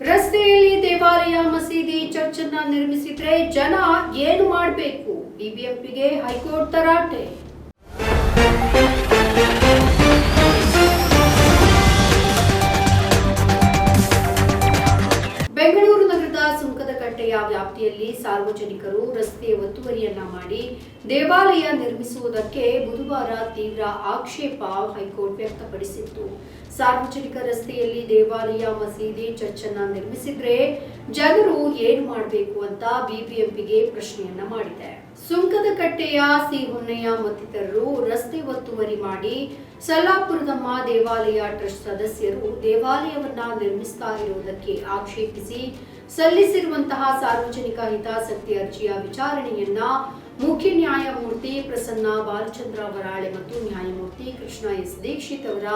ರಸ್ತೆಯಲ್ಲಿ ದೇವಾಲಯ ಮಸೀದಿ ಚರ್ಚ್ ಅನ್ನ ನಿರ್ಮಿಸಿದ್ರೆ ಜನ ಏನು ಮಾಡಬೇಕು? ಬಿಬಿಎಂಪಿಗೆ ಹೈಕೋರ್ಟ್ ತರಾಟೆ. ಬೆಂಗಳೂರು ಕಟ್ಟೆಯ ವ್ಯಾಪ್ತಿಯಲ್ಲಿ ಸಾರ್ವಜನಿಕರು ರಸ್ತೆ ಒತ್ತುವರಿಯನ್ನ ಮಾಡಿ ದೇವಾಲಯ ನಿರ್ಮಿಸುವುದಕ್ಕೆ ಬುಧವಾರ ತೀವ್ರ ಆಕ್ಷೇಪ ಹೈಕೋರ್ಟ್ ವ್ಯಕ್ತಪಡಿಸಿತ್ತು. ಸಾರ್ವಜನಿಕ ರಸ್ತೆಯಲ್ಲಿ ದೇವಾಲಯ ಮಸೀದಿ ಚರ್ಚ್ ಅನ್ನ ನಿರ್ಮಿಸಿದ್ರೆ ಜನರು ಏನು ಮಾಡಬೇಕು ಅಂತ ಬಿಬಿಎಂಪಿಗೆ ಪ್ರಶ್ನೆಯನ್ನ ಮಾಡಿದೆ. ಸುಂಕದಕಟ್ಟೆಯ ಸಿ ಹೊನ್ನಯ್ಯ ಮತ್ತಿತರರು ರಸ್ತೆ ಒತ್ತುವರಿ ಮಾಡಿ ಸಲ್ಲಾಪುರದಮ್ಮ ದೇವಾಲಯ ಟ್ರಸ್ಟ್ ಸದಸ್ಯರು ದೇವಾಲಯವನ್ನ ನಿರ್ಮಿಸ್ತಾ ಇರುವುದಕ್ಕೆ ಆಕ್ಷೇಪಿಸಿ ಸಲ್ಲಿಸಿರುವಂತಹ ಸಾರ್ವಜನಿಕ ಹಿತಾಸಕ್ತಿ ಅರ್ಜಿಯ ವಿಚಾರಣೆಯನ್ನ ಮುಖ್ಯ ನ್ಯಾಯಮೂರ್ತಿ ಪ್ರಸನ್ನ ಬಾಲಚಂದ್ರ ವರಾಳೆ ಮತ್ತು ನ್ಯಾಯಮೂರ್ತಿ ಕೃಷ್ಣ ಎಸ್ ದೀಕ್ಷಿತ್ ಅವರ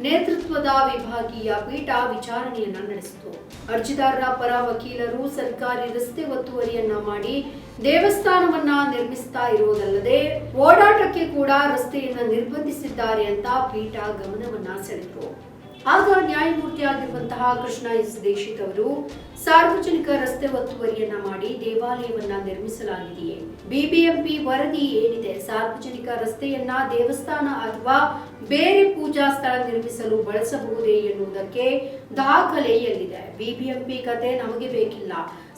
ನೇತೃತ್ವದ ವಿಭಾಗೀಯ ಪೀಠ ವಿಚಾರಣೆಯನ್ನ ನಡೆಸಿತು. ಅರ್ಜಿದಾರರ ಪರ ವಕೀಲರು ಸರ್ಕಾರಿ ರಸ್ತೆ ಒತ್ತುವರಿಯನ್ನ ಮಾಡಿ ದೇವಸ್ಥಾನವನ್ನ ನಿರ್ಮಿಸ್ತಾ ಇರುವುದಲ್ಲದೆ ಓಡಾಟಕ್ಕೆ ಕೂಡ ರಸ್ತೆಯನ್ನ ನಿರ್ಬಂಧಿಸಿದ್ದಾರೆ ಅಂತ ಪೀಠ ಗಮನವನ್ನ ಸೆಳೆದರು ಆಗ ನ್ಯಾಯಮೂರ್ತಿಯಾಗಿರುವಂತಹ ಕೃಷ್ಣ ಎಸ್ ದೀಕ್ಷಿತ್ ಅವರು ಸಾರ್ವಜನಿಕ ರಸ್ತೆ ಒತ್ತುವರಿಯನ್ನ ಮಾಡಿ ದೇವಾಲಯವನ್ನ ನಿರ್ಮಿಸಲಾಗಿದೆಯೇ? ಬಿಬಿಎಂಪಿ ವರದಿ ಏನಿದೆ? ಸಾರ್ವಜನಿಕ ರಸ್ತೆಯನ್ನ ದೇವಸ್ಥಾನ ಅಥವಾ ಬೇರೆ ಪೂಜಾ ಸ್ಥಳ ನಿರ್ಮಿಸಲು ಬಳಸಬಹುದೇ ಎನ್ನುವುದಕ್ಕೆ ದಾಖಲೆ ಎಲ್ಲಿದೆ ಬಿಬಿಎಂಪಿ ಕತೆ ನಮಗೆ ಬೇಕಿಲ್ಲ.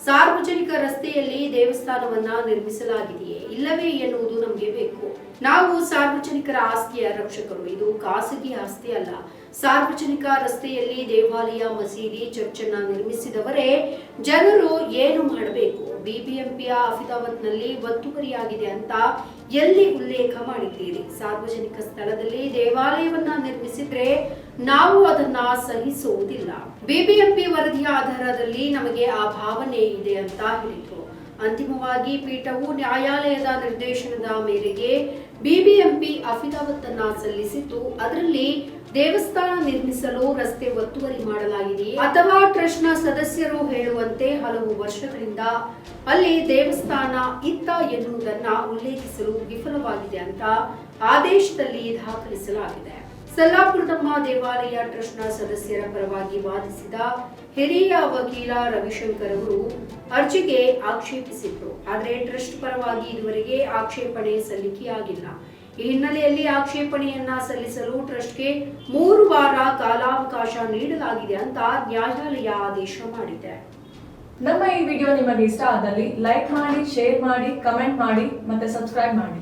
ಸಾರ್ವಜನಿಕ ರಸ್ತೆಯಲ್ಲಿ ದೇವಸ್ಥಾನವನ್ನ ನಿರ್ಮಿಸಲಾಗಿದೆಯೇ? ಇಲ್ಲವೇ ಎನ್ನುವುದು ನಮಗೆ ಬೇಕು. ನಾವು ಸಾರ್ವಜನಿಕರ ಆಸ್ತಿಯ ರಕ್ಷಕರು. ಇದು ಖಾಸಗಿ ಆಸ್ತಿ ಅಲ್ಲ. ಸಾರ್ವಜನಿಕ ರಸ್ತೆಯಲ್ಲಿ ದೇವಾಲಯ, ಮಸೀದಿ ಚರ್ಚ್ ಅನ್ನ ನಿರ್ಮಿಸಿದವರೇ ಜನರು ಏನು ಮಾಡಬೇಕು? ಬಿಬಿಎಂಪಿಯ ಅಫಿದಾವತ್ನಲ್ಲಿ ಒತ್ತುವರಿಯಾಗಿದೆ ಅಂತ ಎಲ್ಲಿ ಉಲ್ಲೇಖ ಮಾಡಿದ್ದೀರಿ? ಸಾರ್ವಜನಿಕ ಸ್ಥಳದಲ್ಲಿ ದೇವಾಲಯವನ್ನ ನಿರ್ಮಿಸಿದ್ರೆ ನಾವು ಅದನ್ನ ಸಹಿಸುವುದಿಲ್ಲ. ಬಿಬಿಎಂಪಿ ವರದಿಯ ಆಧಾರದಲ್ಲಿ ನಮಗೆ ಆ ಭಾವನೆ ಇದೆ ಅಂತ ಹೇಳಿದ್ರು. ಅಂತಿಮವಾಗಿ ಪೀಠವು ನ್ಯಾಯಾಲಯದ ನಿರ್ದೇಶನದ ಮೇರೆಗೆ ಬಿಬಿಎಂಪಿ ಅಫಿದಾವತ್ತನ್ನ ಸಲ್ಲಿಸಿದ್ದು ಅದರಲ್ಲಿ ದೇವಸ್ಥಾನ ನಿರ್ಮಿಸಲು ರಸ್ತೆ ಒತ್ತುವರಿ ಮಾಡಲಾಗಿದೆ. ಅಥವಾ ಟ್ರಸ್ಟ್ನ ಸದಸ್ಯರು ಹೇಳುವಂತೆ ಹಲವು ವರ್ಷಗಳಿಂದ ಅಲ್ಲಿ ದೇವಸ್ಥಾನ ಇತ್ತ ಎನ್ನುವುದನ್ನ ಉಲ್ಲೇಖಿಸಲು ವಿಫಲವಾಗಿದೆ ಅಂತ ಆದೇಶದಲ್ಲಿ ದಾಖಲಿಸಲಾಗಿದೆ. ಸಲ್ಲಾಪುರದಮ್ಮ ದೇವಾಲಯ ಟ್ರಸ್ಟ್ನ ಸದಸ್ಯರ ಪರವಾಗಿ ವಾದಿಸಿದ ಹಿರಿಯ ವಕೀಲ ರವಿಶಂಕರ್ ಅವರು ಅರ್ಜಿಗೆ ಆಕ್ಷೇಪಿಸಿದ್ರು. ಆದರೆ ಟ್ರಸ್ಟ್ ಪರವಾಗಿ ಇದುವರೆಗೆ ಆಕ್ಷೇಪಣೆ ಸಲ್ಲಿಕೆಯಾಗಿಲ್ಲ. ಈ ಹಿನ್ನೆಲೆಯಲ್ಲಿ ಆಕ್ಷೇಪಣೆಯನ್ನ ಸಲ್ಲಿಸಲು ಟ್ರಸ್ಟ್ಗೆ ಮೂರು ವಾರ ಕಾಲಾವಕಾಶ ನೀಡಲಾಗಿದೆ ಅಂತ ನ್ಯಾಯಾಲಯ ಆದೇಶ ಮಾಡಿದೆ. ನಮ್ಮ ಈ ವಿಡಿಯೋ ನಿಮಗೆ ಇಷ್ಟ ಆದಲ್ಲಿ ಲೈಕ್ ಮಾಡಿ, ಶೇರ್ ಮಾಡಿ, ಕಮೆಂಟ್ ಮಾಡಿ ಮತ್ತೆ ಸಬ್ಸ್ಕ್ರೈಬ್ ಮಾಡಿ.